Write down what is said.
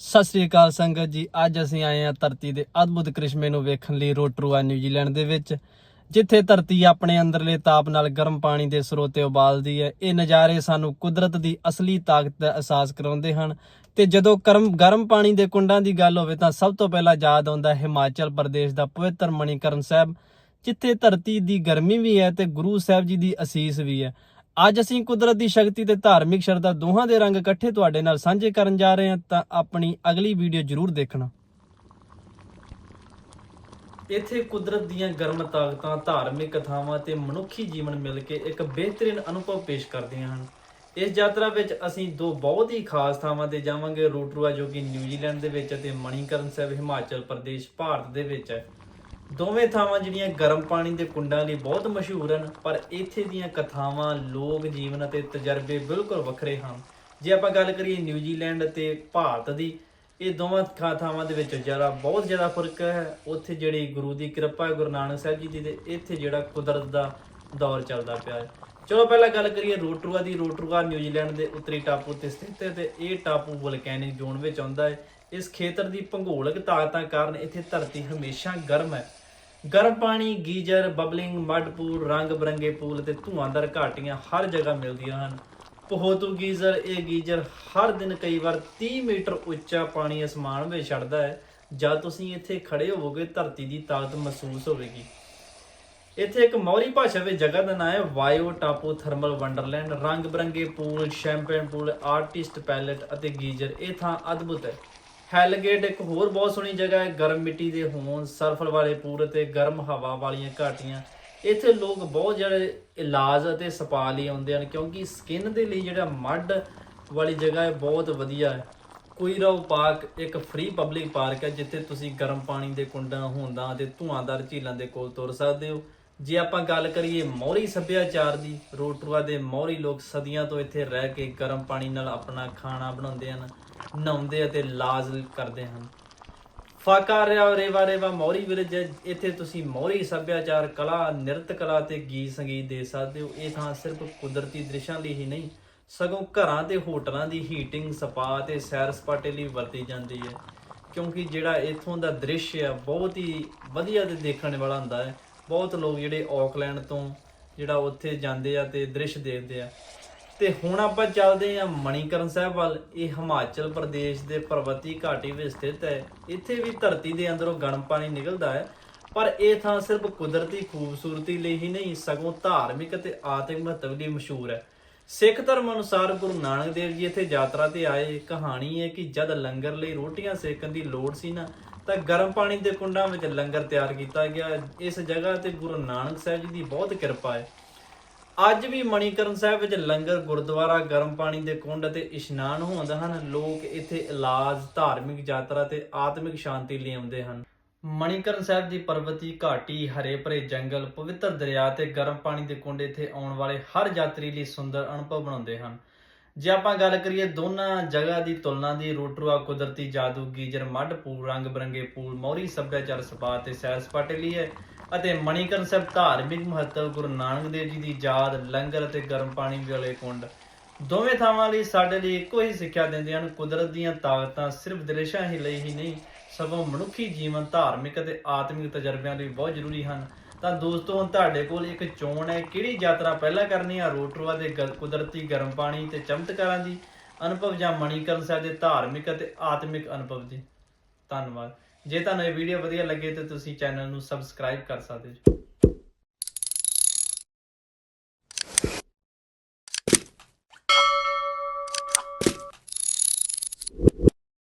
ਸਤਿ ਸ੍ਰੀ ਅਕਾਲ ਸੰਗਤ ਜੀ, ਅੱਜ ਅਸੀਂ ਆਏ ਹਾਂ ਧਰਤੀ ਦੇ ਅਦਭੁਤ ਕ੍ਰਿਸ਼ਮੇ ਨੂੰ ਵੇਖਣ ਲਈ ਰੋਟਰੂਆ, ਨਿਊਜ਼ੀਲੈਂਡ ਦੇ ਵਿੱਚ, ਜਿੱਥੇ ਧਰਤੀ ਆਪਣੇ ਅੰਦਰਲੇ ਤਾਪ ਨਾਲ ਗਰਮ ਪਾਣੀ ਦੇ ਸਰੋਤੇ ਉਬਾਲਦੀ ਹੈ। ਇਹ ਨਜ਼ਾਰੇ ਸਾਨੂੰ ਕੁਦਰਤ ਦੀ ਅਸਲੀ ਤਾਕਤ ਦਾ ਅਹਿਸਾਸ ਕਰਾਉਂਦੇ ਹਨ ਤੇ ਜਦੋਂ ਕਰਮ, ਗਰਮ ਪਾਣੀ ਦੇ ਕੁੰਡਾਂ ਦੀ ਗੱਲ ਹੋਵੇ ਤਾਂ ਸਭ ਤੋਂ ਪਹਿਲਾਂ ਯਾਦ ਆਉਂਦਾ ਹਿਮਾਚਲ ਪ੍ਰਦੇਸ਼ ਦਾ ਪਵਿੱਤਰ ਮਣੀਕਰਨ ਸਾਹਿਬ, ਜਿੱਥੇ ਧਰਤੀ ਦੀ ਗਰਮੀ ਵੀ ਹੈ ਤੇ ਗੁਰੂ ਸਾਹਿਬ ਜੀ ਦੀ ਅਸੀਸ ਵੀ ਹੈ। ਅੱਜ ਅਸੀਂ ਕੁਦਰਤ ਦੀ ਸ਼ਕਤੀ ਤੇ ਧਾਰਮਿਕ ਸ਼ਰਧਾ ਦੋਹਾਂ ਦੇ ਰੰਗ ਇਕੱਠੇ ਤੁਹਾਡੇ ਨਾਲ ਸਾਂਝੇ ਕਰਨ ਜਾ ਰਹੇ ਹਾਂ ਤਾਂ ਆਪਣੀ ਅਗਲੀ ਵੀਡੀਓ ਜ਼ਰੂਰ ਦੇਖਣਾ। ਇੱਥੇ ਕੁਦਰਤ ਦੀਆਂ ਗਰਮ ਤਾਕਤਾਂ, ਧਾਰਮਿਕ ਕਥਾਵਾਂ ਤੇ ਮਨੁੱਖੀ ਜੀਵਨ ਮਿਲ ਕੇ ਇੱਕ ਬਿਹਤਰੀਨ ਅਨੁਭਵ ਪੇਸ਼ ਕਰਦੀਆਂ ਹਨ। ਇਸ ਯਾਤਰਾ ਵਿੱਚ ਅਸੀਂ ਦੋ ਬਹੁਤ ਹੀ ਖਾਸ ਥਾਵਾਂ ਤੇ ਜਾਵਾਂਗੇ, ਰੋਟਰੂਆ ਜੋ ਕਿ ਨਿਊਜ਼ੀਲੈਂਡ ਦੇ ਵਿੱਚ ਅਤੇ ਮਣੀਕਰਨ ਸਾਹਿਬ, ਹਿਮਾਚਲ ਪ੍ਰਦੇਸ਼, ਭਾਰਤ ਦੇ ਵਿੱਚ। ਹੈ ਦੋਵੇਂ ਥਾਵਾਂ ਜਿਹੜੀਆਂ ਗਰਮ ਪਾਣੀ ਦੇ ਕੁੰਡਾਂ ਲਈ ਬਹੁਤ ਮਸ਼ਹੂਰ ਹਨ, ਪਰ ਇੱਥੇ ਦੀਆਂ ਕਥਾਵਾਂ, ਲੋਕ ਜੀਵਨ ਅਤੇ ਤਜਰਬੇ ਬਿਲਕੁਲ ਵੱਖਰੇ ਹਨ। ਜੇ ਆਪਾਂ ਗੱਲ ਕਰੀਏ ਨਿਊਜ਼ੀਲੈਂਡ ਅਤੇ ਭਾਰਤ ਦੀ, ਇਹ ਦੋਵਾਂ ਥਾਂ- ਥਾਵਾਂ ਦੇ ਵਿੱਚ ਜਰਾ ਬਹੁਤ ਜ਼ਿਆਦਾ ਫ਼ਰਕ ਹੈ। ਉੱਥੇ ਜਿਹੜੀ ਗੁਰੂ ਦੀ ਕਿਰਪਾ ਹੈ, ਗੁਰੂ ਨਾਨਕ ਸਾਹਿਬ ਜੀ ਦੀ, ਤੇ ਇੱਥੇ ਜਿਹੜਾ ਕੁਦਰਤ ਦਾ ਦੌਰ ਚੱਲਦਾ ਪਿਆ ਹੈ। ਚਲੋ ਪਹਿਲਾਂ ਗੱਲ ਕਰੀਏ ਰੋਟਰੂਆ ਦੀ। ਰੋਟਰੂਆ ਨਿਊਜ਼ੀਲੈਂਡ ਦੇ ਉੱਤਰੀ ਟਾਪੂ ਤੇ ਸਥਿਤ ਹੈ ਤੇ ਇਹ ਟਾਪੂ ਵੋਲਕੈਨਿਕ ਜ਼ੋਨ ਵਿੱਚ ਆਉਂਦਾ ਹੈ। ਇਸ ਖੇਤਰ ਦੀ ਭੂਗੋਲਿਕ ਤਾਕਤਾਂ ਕਾਰਨ ਇੱਥੇ ਧਰਤੀ ਹਮੇਸ਼ਾ ਗਰਮ ਹੈ। ਗਰਮ ਪਾਣੀ, ਗੀਜ਼ਰ, ਬਬਲਿੰਗ ਮੱਡ ਪੂਲ ਰੰਗ ਬਰੰਗੇ ਪੂਲ ਤੇ ਧੂਆਂਦਾਰ ਘਾਟੀਆਂ ਹਰ ਜਗ੍ਹਾ ਮਿਲਦੀਆਂ ਹਨ। ਪਹੋਤੂ ਗੀਜ਼ਰ, ਇਹ ਗੀਜ਼ਰ ਹਰ ਦਿਨ ਕਈ ਵਾਰ 30 ਮੀਟਰ ਉੱਚਾ ਪਾਣੀ ਅਸਮਾਨ ਵਿੱਚ ਛੱਡਦਾ ਹੈ। ਜਦ ਤੁਸੀਂ ਇੱਥੇ ਖੜੇ ਹੋਵੋਗੇ, ਧਰਤੀ ਦੀ ਤਾਕਤ ਮਹਿਸੂਸ ਹੋਵੇਗੀ। ਇੱਥੇ ਇੱਕ ਮੌਰੀ ਭਾਸ਼ਾ ਵਿੱਚ ਜਗ੍ਹਾ ਦਾ ਨਾਮ ਹੈ ਵਾਇਓ ਟਾਪੂ ਥਰਮਲ ਵੰਡਰਲੈਂਡ। ਰੰਗ ਬਰੰਗੇ pool, champagne pool, artist palette ਅਤੇ ਗੀਜ਼ਰ, ਇਹ ਥਾਂ ਅਦਭੁਤ ਹੈ। ਹੈਲਗੇਟ ਇੱਕ ਹੋਰ ਬਹੁਤ ਸੋਹਣੀ ਜਗ੍ਹਾ ਹੈ, ਗਰਮ ਮਿੱਟੀ ਦੇ ਹੋਣ ਸਰਫਲ ਵਾਲੇ ਪੂਰ ਅਤੇ ਗਰਮ ਹਵਾ ਵਾਲੀਆਂ ਘਾਟੀਆਂ। ਇੱਥੇ ਲੋਕ ਬਹੁਤ ਜਿਹੜੇ ਇਲਾਜ ਅਤੇ ਸਪਾ ਲਈ ਆਉਂਦੇ ਹਨ, ਕਿਉਂਕਿ ਸਕਿਨ ਦੇ ਲਈ ਜਿਹੜਾ ਮੱਡ ਵਾਲੀ ਜਗ੍ਹਾ ਹੈ, ਬਹੁਤ ਵਧੀਆ ਹੈ। ਕੁਈਰਾਓ ਪਾਰਕ ਇੱਕ ਫ੍ਰੀ ਪਬਲਿਕ ਪਾਰਕ ਹੈ, ਜਿੱਥੇ ਤੁਸੀਂ ਗਰਮ ਪਾਣੀ ਦੇ ਕੁੰਡਾਂ, ਹੋਂਦਾਂ ਅਤੇ ਧੂਆਂਦਾਰ ਝੀਲਾਂ ਦੇ ਕੋਲ ਤੁਰ ਸਕਦੇ ਹੋ। ਜੇ ਆਪਾਂ ਗੱਲ ਕਰੀਏ ਮੌਰੀ ਸੱਭਿਆਚਾਰ ਦੀ, ਰੋਟਰੂਆ ਦੇ ਮੌਰੀ ਲੋਕ ਸਦੀਆਂ ਤੋਂ ਇੱਥੇ ਰਹਿ ਕੇ ਗਰਮ ਪਾਣੀ ਨਾਲ ਆਪਣਾ ਖਾਣਾ ਬਣਾਉਂਦੇ ਹਨ, ਨਹਾਉਂਦੇ ਅਤੇ ਲਾਜ ਕਰਦੇ ਹਨ ਫਾਕਾ ਰਿਆ, ਰੇਵਾ ਰੇਵਾ ਮੌਰੀ ਵਿਰਜ ਹੈ। ਇੱਥੇ ਤੁਸੀਂ ਮੌਰੀ ਸੱਭਿਆਚਾਰ, ਕਲਾ, ਨਿਰਤ ਕਲਾ ਤੇ ਗੀਤ ਸੰਗੀਤ ਦੇ ਸਕਦੇ ਹੋ, ਇਹ ਥਾਂ ਸਿਰਫ ਕੁਦਰਤੀ ਦ੍ਰਿਸ਼ਾਂ ਲਈ ਹੀ ਨਹੀਂ, ਸਗੋਂ ਘਰਾਂ ਤੇ ਹੋਟਲਾਂ ਦੀ ਹੀਟਿੰਗ ਸਪਾ ਤੇ ਸੈਰ ਸਪਾਟੇ ਲਈ ਵਰਤੀ ਜਾਂਦੀ ਹੈ ਕਿਉਂਕਿ ਜਿਹੜਾ ਇੱਥੋਂ ਦਾ ਦ੍ਰਿਸ਼ ਹੈ ਬਹੁਤ ਹੀ ਵਧੀਆ ਤੇ ਦੇਖਣ ਵਾਲਾ ਹੁੰਦਾ ਹੈ ਬਹੁਤ ਲੋਕ ਜਿਹੜੇ ਆਕਲੈਂਡ ਤੋਂ ਜਿਹੜਾ ਉੱਥੇ ਜਾਂਦੇ ਆ ਤੇ ਦ੍ਰਿਸ਼ ਦੇਖਦੇ ਆ। ਤੇ ਹੁਣ ਆਪਾਂ ਚੱਲਦੇ ਹਾਂ ਮਣੀਕਰਨ ਸਾਹਿਬ ਵੱਲ। ਇਹ ਹਿਮਾਚਲ ਪ੍ਰਦੇਸ਼ ਦੇ ਪਰਬਤੀ ਘਾਟੀ ਵਿੱਚ ਸਥਿਤ ਹੈ। ਇੱਥੇ ਵੀ ਧਰਤੀ ਦੇ ਅੰਦਰੋਂ ਗਰਮ ਪਾਣੀ ਨਿਕਲਦਾ ਹੈ। ਪਰ ਇਹ ਥਾਂ ਸਿਰਫ ਕੁਦਰਤੀ ਖੂਬਸੂਰਤੀ ਲਈ ਹੀ ਨਹੀਂ, ਸਗੋਂ ਧਾਰਮਿਕ ਅਤੇ ਆਤਮਿਕ ਮਹੱਤਵ ਲਈ ਮਸ਼ਹੂਰ ਹੈ। ਸਿੱਖ ਧਰਮ ਅਨੁਸਾਰ ਗੁਰੂ ਨਾਨਕ ਦੇਵ ਜੀ ਇੱਥੇ ਯਾਤਰਾ ਤੇ ਆਏ। ਕਹਾਣੀ ਹੈ ਕਿ ਜਦ ਲੰਗਰ ਲਈ ਰੋਟੀਆਂ ਸੇਕਣ ਦੀ ਲੋੜ ਸੀ ਨਾ ਤਾਂ ਗਰਮ ਪਾਣੀ ਦੇ ਕੁੰਡਾਂ ਵਿੱਚ ਲੰਗਰ ਤਿਆਰ ਕੀਤਾ ਗਿਆ। ਇਸ ਜਗ੍ਹਾ ਤੇ ਗੁਰੂ ਨਾਨਕ ਸਾਹਿਬ ਜੀ ਦੀ ਬਹੁਤ ਕਿਰਪਾ ਹੈ। ਅੱਜ ਵੀ ਮਣੀਕਰਨ ਸਾਹਿਬ ਵਿੱਚ ਲੰਗਰ ਗੁਰਦੁਆਰਾ, ਗਰਮ ਪਾਣੀ ਦੇ ਕੁੰਡ ਅਤੇ ਇਸ਼ਨਾਨ ਹੁੰਦੇ ਹਨ। ਲੋਕ ਇੱਥੇ ਇਲਾਜ, ਧਾਰਮਿਕ ਯਾਤਰਾ ਤੇ ਆਤਮਿਕ ਸ਼ਾਂਤੀ ਲਈ ਆਉਂਦੇ ਹਨ। ਮਣੀਕਰਨ ਸਾਹਿਬ ਦੀ ਪਰਬਤੀ ਘਾਟੀ, ਹਰੇ ਭਰੇ ਜੰਗਲ, ਪਵਿੱਤਰ ਦਰਿਆ ਤੇ ਗਰਮ ਪਾਣੀ ਦੇ ਕੁੰਡ ਇੱਥੇ ਆਉਣ ਵਾਲੇ ਹਰ ਯਾਤਰੀ ਲਈ ਸੁੰਦਰ ਅਨੁਭਵ ਬਣਾਉਂਦੇ ਹਨ। ਜੇ ਆਪਾਂ ਗੱਲ ਕਰੀਏ ਦੋਨਾਂ ਜਗ੍ਹਾ ਦੀ ਤੁਲਨਾ ਦੀ, ਰੋਟਰੂਆ ਕੁਦਰਤੀ ਜਾਦੂ, ਗੀਜਰ ਮੱਡ, ਪੂਲ ਰੰਗ ਬਰੰਗੇ ਪੂਲ, ਮੌਰੀ ਸੱਭਿਆਚਾਰ ਸਪਾ ਤੇ ਸੈਰ ਸਪਾਟੇ ਲਈ ਹੈ ਅਤੇ ਮਣੀਕਰਨ ਸਾਹਿਬ ਧਾਰਮਿਕ ਮਹੱਤਵ, ਗੁਰੂ ਨਾਨਕ ਦੇਵ ਜੀ ਦੀ ਯਾਦ, ਲੰਗਰ ਅਤੇ ਗਰਮ ਪਾਣੀ ਵਾਲੇ ਕੁੰਡ। ਦੋਵੇਂ ਥਾਵਾਂ ਲਈ ਸਾਡੇ ਲਈ ਇੱਕੋ ਹੀ ਸਿੱਖਿਆ ਦਿੰਦੇ ਹਨ, ਕੁਦਰਤ ਦੀਆਂ ਤਾਕਤਾਂ ਸਿਰਫ ਦ੍ਰਿਸ਼ਾਂ ਹੀ ਲਈ ਹੀ ਨਹੀਂ, ਸਗੋਂ ਮਨੁੱਖੀ ਜੀਵਨ, ਧਾਰਮਿਕ ਅਤੇ ਆਤਮਿਕ ਤਜਰਬਿਆਂ ਲਈ ਬਹੁਤ ਜ਼ਰੂਰੀ ਹਨ। ਤਾਂ ਦੋਸਤੋ, ਹੁਣ ਤੁਹਾਡੇ ਕੋਲ ਇੱਕ ਚੋਣ ਹੈ। ਕਿਹੜੀ ਯਾਤਰਾ ਪਹਿਲਾਂ ਕਰਨੀ ਆ? ਰੋਟਰੂਆ ਦੇ ਗ- ਕੁਦਰਤੀ ਗਰਮ ਪਾਣੀ ਤੇ ਚਮਤਕਾਰਾਂ ਦੀ ਅਨੁਭਵ ਜਾਂ ਮਣੀਕਰਨ ਸਾਹਿਬ ਦੇ ਧਾਰਮਿਕ ਅਤੇ ਆਤਮਿਕ ਅਨੁਭਵ ਦੀ? ਧੰਨਵਾਦ। ਜੇ ਤੁਹਾਨੂੰ ਇਹ ਵੀਡੀਓ ਵਧੀਆ ਲੱਗੇ, ਤਾਂ ਤੁਸੀਂ ਚੈਨਲ ਨੂੰ ਸਬਸਕ੍ਰਾਈਬ ਕਰ ਸਕਦੇ ਹੋ।